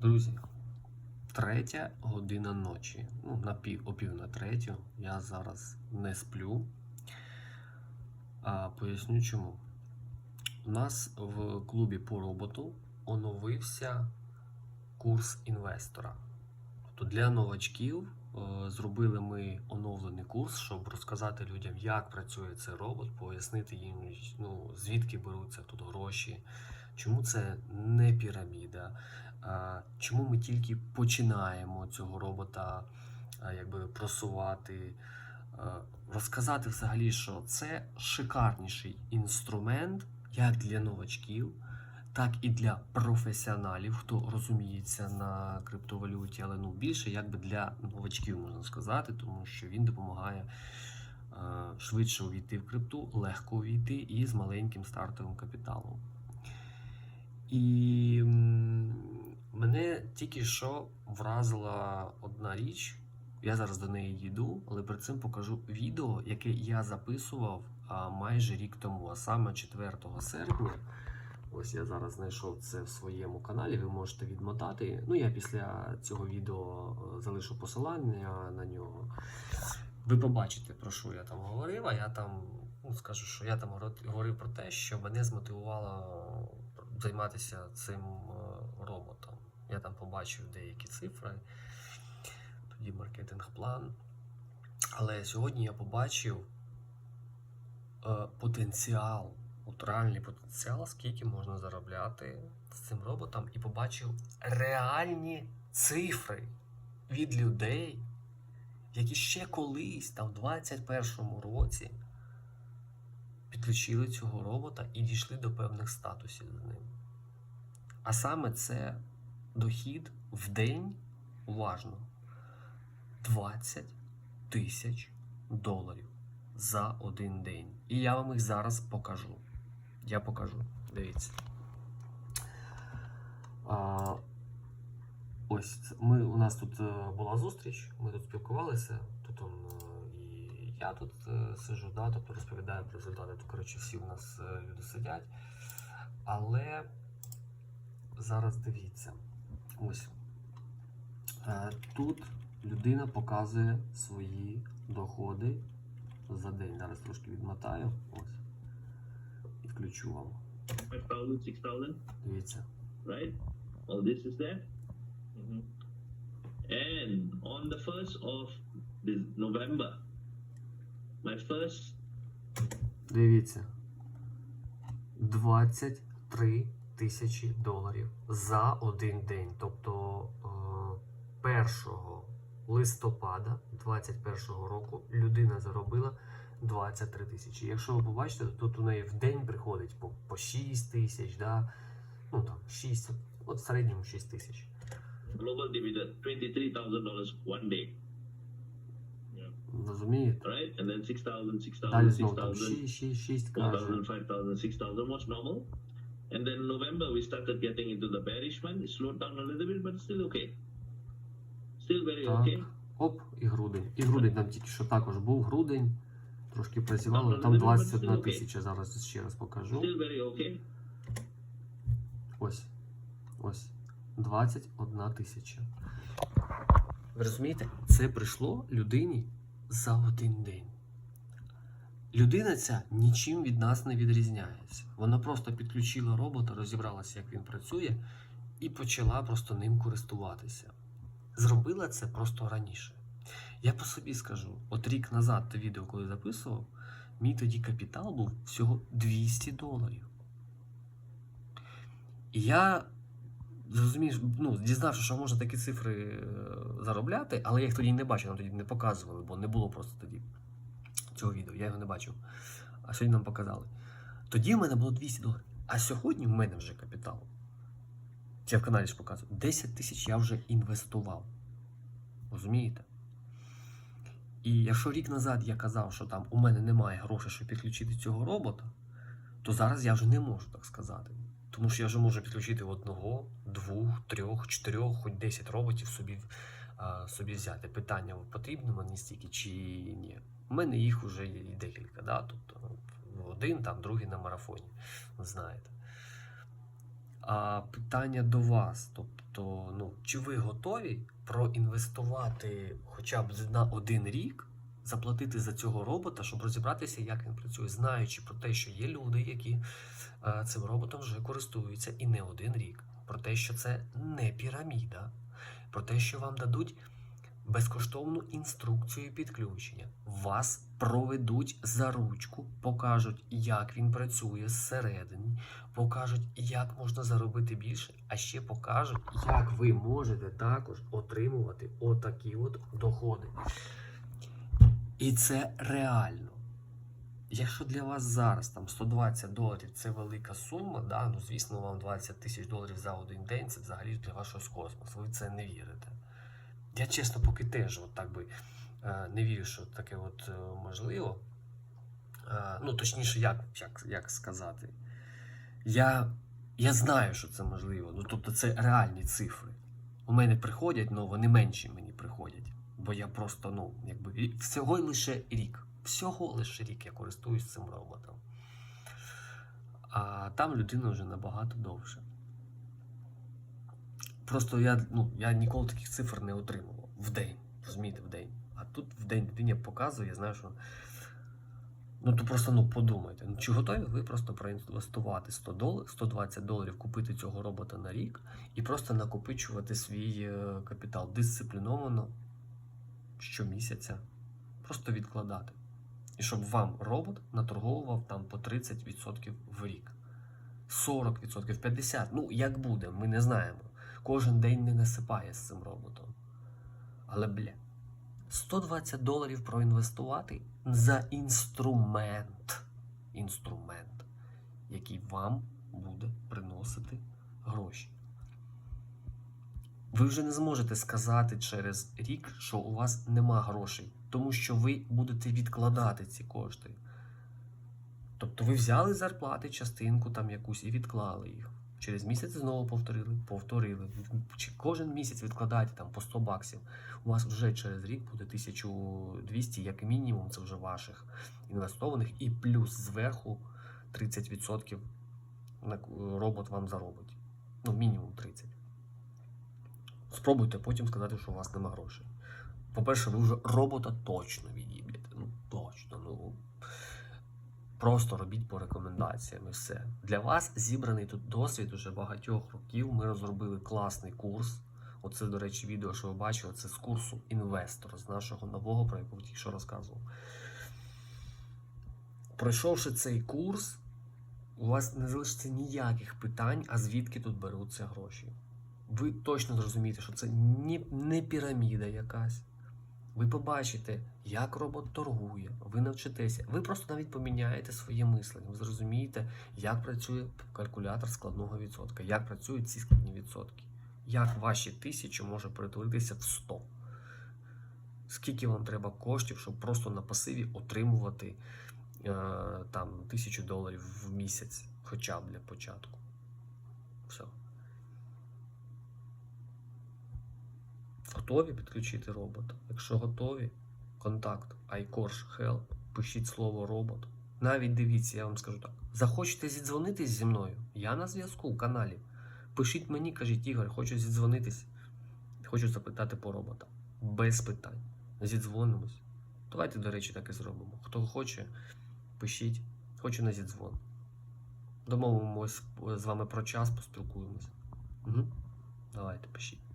Друзі, третя година ночі. Ну, на пів, о пів на третю. Я зараз не сплю. А, поясню чому. У нас в клубі по роботу оновився курс інвестора. Тобто для новачків е, зробили ми оновлений курс, щоб розказати людям, як працює цей робот, пояснити їм, ну, звідки беруться тут гроші, чому це не піраміда, чому ми тільки починаємо цього робота якби просувати. Розказати взагалі, що це шикарніший інструмент як для новачків, так і для професіоналів, хто розуміється на криптовалюті, але ну більше якби для новачків можна сказати, тому що він допомагає швидше увійти в крипту, легко увійти і з маленьким стартовим капіталом. І мене тільки що вразила одна річ. Я зараз до неї йду, але перед цим покажу відео, яке я записував майже рік тому, а саме 4 серпня. Ось я зараз знайшов це в своєму каналі. Ви можете відмотати. Ну, я після цього відео е, залишу посилання на нього. Ви побачите, про що я там говорив. А я там ну, скажу, що я там говорив про те, що мене змотивувало займатися цим е, роботом. Я там побачив деякі цифри, тоді маркетинг-план. Але сьогодні я побачив е, потенціал, от реальний потенціал, скільки можна заробляти з цим роботом, і побачив реальні цифри від людей, які ще колись, там, в 21-му році, підключили цього робота і дійшли до певних статусів з ним. А саме це дохід в день, уважно, 20 тисяч доларів за один день. І я вам їх зараз покажу. Я покажу. Дивіться. А, ось ми, у нас тут е, була зустріч, ми тут спілкувалися. Тут он, е, я тут е, сижу, да, тобто розповідаю про результати. Тут, коротше, всі у нас е, люди сидять. Але зараз дивіться. Ось. Е, Тут людина показує свої доходи за день. Зараз трошки відмотаю. Ось. І включу вам. 5,000, 6,000, Дивіться. right? All this is there. Mhm. And on the 1st of this November, Дивіться. 23 тисячі доларів за один день. Тобто е, 1 листопада 2021 року людина заробила 23 тисячі. Якщо ви побачите, то тут у неї в день приходить по, по 6 тисяч, да? ну там 6, от в середньому 6 тисяч. global dividend, $23,000 one day, Розумієте? right? And then 6,000, 6,000, Далі знову там 6,000, 6, 6, 6 каже. 4,000, 5,000, 6,000 was normal. And then November, we started getting into the bearish one. It slowed down a little bit, but still okay. Still very Так. okay. Оп, і грудень. І грудень там тільки що також був грудень. Трошки працювало, Там там 21 тисяча. Зараз ще раз покажу. Still very okay. Ось. Ось. 21 тисяча. Ви розумієте? Це прийшло людині за один день. Людина ця нічим від нас не відрізняється. Вона просто підключила робота, розібралася, як він працює, і почала просто ним користуватися. Зробила це просто раніше. Я по собі скажу: от рік назад те відео, коли записував, мій тоді капітал був всього 200 доларів. І я зрозумів, ну, дізнався, що можна такі цифри е, заробляти, але я їх тоді не бачив, нам тоді не показували, бо не було просто тоді цього відео, я його не бачив. А сьогодні нам показали. Тоді в мене було 200 доларів. А сьогодні в мене вже капітал. Я в каналі ж показую. 10 тисяч я вже інвестував. Розумієте? І якщо рік назад я казав, що там у мене немає грошей, щоб підключити цього робота, то зараз я вже не можу так сказати. Тому що я вже можу підключити одного, двох, трьох, чотирьох, хоч 10 роботів собі, собі взяти. Питання потрібно мені стільки чи ні. У мене їх вже є декілька, да? тобто ну, один, там, другий на марафоні. Знаєте. А питання до вас. Тобто, ну, чи ви готові проінвестувати хоча б на один рік, заплатити за цього робота, щоб розібратися, як він працює, знаючи про те, що є люди, які е, цим роботом вже користуються і не один рік, про те, що це не піраміда, про те, що вам дадуть безкоштовну інструкцію підключення. Вас проведуть за ручку, покажуть, як він працює зсередини, покажуть, як можна заробити більше, а ще покажуть, як ви можете також отримувати отакі от доходи. І це реально. Якщо для вас зараз там 120 доларів це велика сума, да, ну звісно, вам 20 тисяч доларів за один день це взагалі для вас щось космос. Ви це не вірите. Я чесно, поки теж от так би е, не вірю, що таке от е, можливо. Е, ну, точніше, як, як, як сказати. Я, я знаю, що це можливо. Ну, тобто, це реальні цифри. У мене приходять, але вони менші мені приходять. Бо я просто, ну, якби всього лише рік. Всього лише рік я користуюсь цим роботом. А там людина вже набагато довше. Просто я, ну, я ніколи таких цифр не отримував в день. Розумієте, в день. А тут в день людині показує, я знаю, що. Ну, то просто ну, подумайте, ну, чи готові ви просто проінвестувати 100 доларів, 120 доларів, купити цього робота на рік і просто накопичувати свій е, капітал дисципліновано щомісяця, просто відкладати. І щоб вам робот наторговував там по 30% в рік. 40%, 50%. Ну, як буде, ми не знаємо. Кожен день не насипає з цим роботом. Але, бля, 120 доларів проінвестувати за інструмент. Інструмент, який вам буде приносити гроші. Ви вже не зможете сказати через рік, що у вас нема грошей, тому що ви будете відкладати ці кошти. Тобто ви взяли з зарплати частинку там якусь і відклали їх. Через місяць знову повторили, повторили. Чи кожен місяць відкладаєте там по 100 баксів. У вас вже через рік буде 1200, як мінімум, це вже ваших інвестованих, і плюс зверху 30% робот вам заробить. Ну, мінімум 30. Спробуйте потім сказати, що у вас нема грошей. По-перше, ви вже робота точно відіб'єте. Ну, точно. Ну, просто робіть по рекомендаціям і все. Для вас зібраний тут досвід уже багатьох років. Ми розробили класний курс. Оце, до речі, відео, що ви бачили, це з курсу інвестор з нашого нового, про якого тільки розказував. Пройшовши цей курс, у вас не залишиться ніяких питань, а звідки тут беруться гроші. Ви точно зрозумієте, що це не піраміда якась. Ви побачите, як робот торгує, ви навчитеся. Ви просто навіть поміняєте своє мислення. Ви зрозумієте, як працює калькулятор складного відсотка, як працюють ці складні відсотки, як ваші тисячі може перетворитися в 100. Скільки вам треба коштів, щоб просто на пасиві отримувати е, там тисячу доларів в місяць, хоча б для початку. Все. Готові підключити робота? Якщо готові, контакт iCourse Help, пишіть слово робот. Навіть дивіться, я вам скажу так. Захочете зідзвонитись зі мною? Я на зв'язку в каналі. Пишіть мені, кажіть, Ігор, хочу зідзвонитись. Хочу запитати по робота. Без питань. Зідзвонимось. Давайте, до речі, так і зробимо. Хто хоче, пишіть. Хочу на зідзвон. Домовимось з вами про час, поспілкуємось. Угу. Давайте, пишіть.